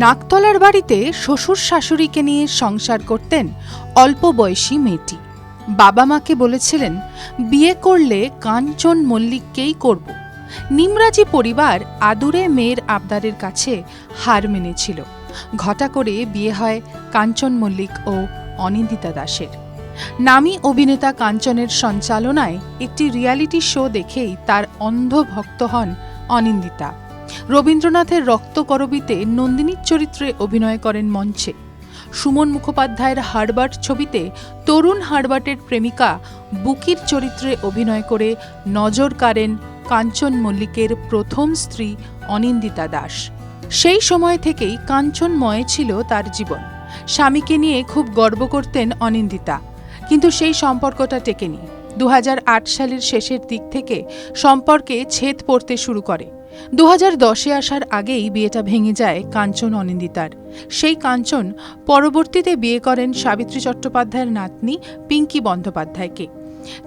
নাকতলার বাড়িতে শ্বশুর শাশুড়িকে নিয়ে সংসার করতেন অল্প বয়সী মেয়েটি। বাবা মাকে বলেছিলেন, বিয়ে করলে কাঞ্চন মল্লিককেই করব। নিমরাজি পরিবার আদুরে মেয়ের আবদারের কাছে হার মেনেছিল। ঘটা করে বিয়ে হয় কাঞ্চন মল্লিক ও অনিন্দিতা দাসের। নামী অভিনেতা কাঞ্চনের সঞ্চালনায় একটি রিয়ালিটি শো দেখেই তার অন্ধ ভক্ত হন অনিন্দিতা। রবীন্দ্রনাথের রক্তকরবীতে নন্দিনীর চরিত্রে অভিনয় করেন মঞ্চে। সুমন মুখোপাধ্যায়ের হার্বার্ট ছবিতে তরুণ হার্বার্টের প্রেমিকা বুকির চরিত্রে অভিনয় করে নজর কাড়েন কাঞ্চন মল্লিকের প্রথম স্ত্রী অনিন্দিতা দাস। সেই সময় থেকেই কাঞ্চনময় ছিল তার জীবন। স্বামীকে নিয়ে খুব গর্ব করতেন অনিন্দিতা। কিন্তু সেই সম্পর্কটা টেকেনি। দু হাজার আট সালের শেষের দিক থেকে সম্পর্কে ছেদ পড়তে শুরু করে। দু হাজার দশে আসার আগেই বিয়েটা ভেঙে যায় কাঞ্চন অনিন্দিতার। সেই কাঞ্চন পরবর্তীতে বিয়ে করেন সাবিত্রী চট্টোপাধ্যায়ের নাতনি পিঙ্কি বন্দ্যোপাধ্যায়কে।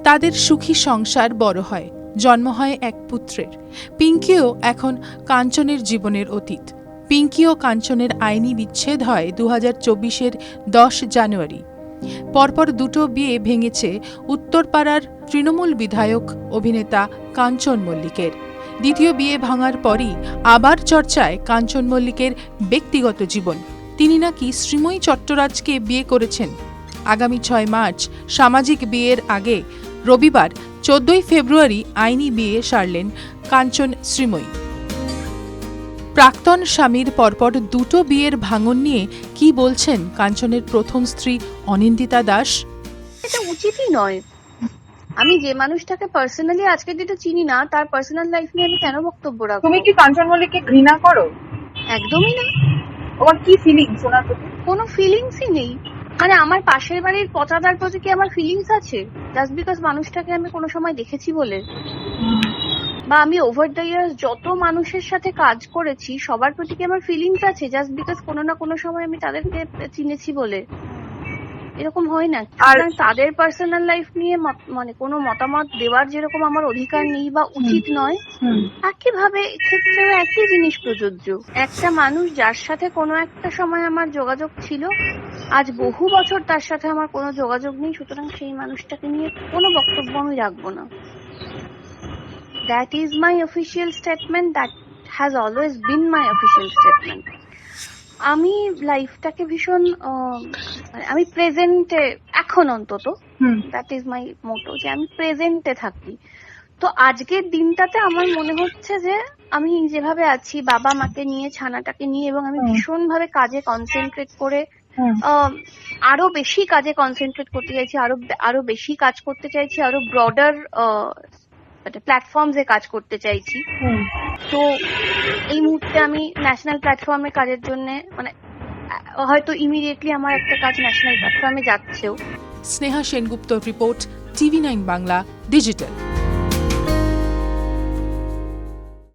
তাদের সুখী সংসার বড় হয়, জন্ম হয় এক পুত্রের। পিঙ্কিও এখন কাঞ্চনের জীবনের অতীত। পিঙ্কি ও কাঞ্চনের আইনি বিচ্ছেদ হয় দু হাজার চব্বিশের দশ জানুয়ারি। পরপর দুটো বিয়ে ভেঙেছে উত্তরপাড়ার তৃণমূল বিধায়ক অভিনেতা কাঞ্চন মল্লিকের। দ্বিতীয় বিয়ে ভাঙার পরই আবার চর্চায় কাঞ্চন মল্লিকের ব্যক্তিগত জীবন। তিনি নাকি শ্রীময়ী চট্টরাজকে বিয়ে করেছেন। আগামী ছয় মার্চ, সামাজিক বিয়ের আগে রবিবার, চোদ্দই ফেব্রুয়ারি আইনি বিয়ে সারলেন কাঞ্চন শ্রীময়ী। প্রাক্তন স্বামীর পরপর দুটো বিয়ের ভাঙন নিয়ে কি বলছেন কাঞ্চনের প্রথম স্ত্রী অনিন্দিতা দাস? এটা উচিতই নয়। আমি যে মানুষটাকে পার্সোনালি আজকে যেটা চিনি না তার পার্সোনাল লাইফ নিয়ে আমি কেন বক্তব্য রাখব? তুমি কি কাঞ্চন মল্লিককে ঘৃণা করো? একদমই না। তোমার কি ফিলিং শোনার প্রতি? কোনো ফিলিংসই নেই। মানে আমার পাশের বাড়ির পচাদার প্রতি কি আমার ফিলিংস আছে? জাস্ট বিকজ মানুষটাকে আমি কোনো সময় দেখেছি বলে। বা আমি ওভার দ্য ইয়ার্স যত মানুষের সাথে কাজ করেছি সবার প্রতি কি আমার ফিলিংস আছে? জাস্ট বিকজ কোনো না কোনো সময় আমি তাদেরকে চিনেছি বলে। এরকম হয় না। আর- সুতরাং তাদের পার্সোনাল লাইফ নিয়ে মানে কোনো মতামত দেওয়ার যেরকম আমার অধিকার নেই বা উচিত নয় একইভাবে ক্ষেত্রেও একই জিনিস প্রযোজ্য। একটা মানুষ যার সাথে কোনো একটা সময় আমার যোগাযোগ ছিল আজ বহু বছর তার সাথে আমার কোনো যোগাযোগ নেই সুতরাং সেই মানুষটাকে নিয়ে কোনো বক্তব্য আমি রাখব না। That is my official statement that has always been my official statement আমি লাইফটাকে ভীষণ মানে আমি প্রেজেন্টে এখন অন্তত দ্যাট ইজ মাই মোটো যে আমি প্রেজেন্টে থাকি। তো আজকের দিনটাতে আমার মনে হচ্ছে যে আমি যেভাবে আছি বাবা মাকে নিয়ে ছানাটাকে নিয়ে এবং আমি ভীষণ ভাবে কাজে কনসেন্ট্রেট করে আরও বেশি কাজে কনসেন্ট্রেট করতে চাইছি আরও আরও বেশি কাজ করতে চাইছি আরও ব্রডার প্ল্যাটফর্মস এ কাজ করতে চাইছি। হুম। তো এই মুহূর্তে আমি ন্যাশনাল প্ল্যাটফর্মে কাজের জন্য মানে হয়তো ইমিডিয়েটলি আমার একটা কাজ ন্যাশনাল প্ল্যাটফর্মে যাচ্ছেও। Sneha Sengupta report TV nine Bangla digital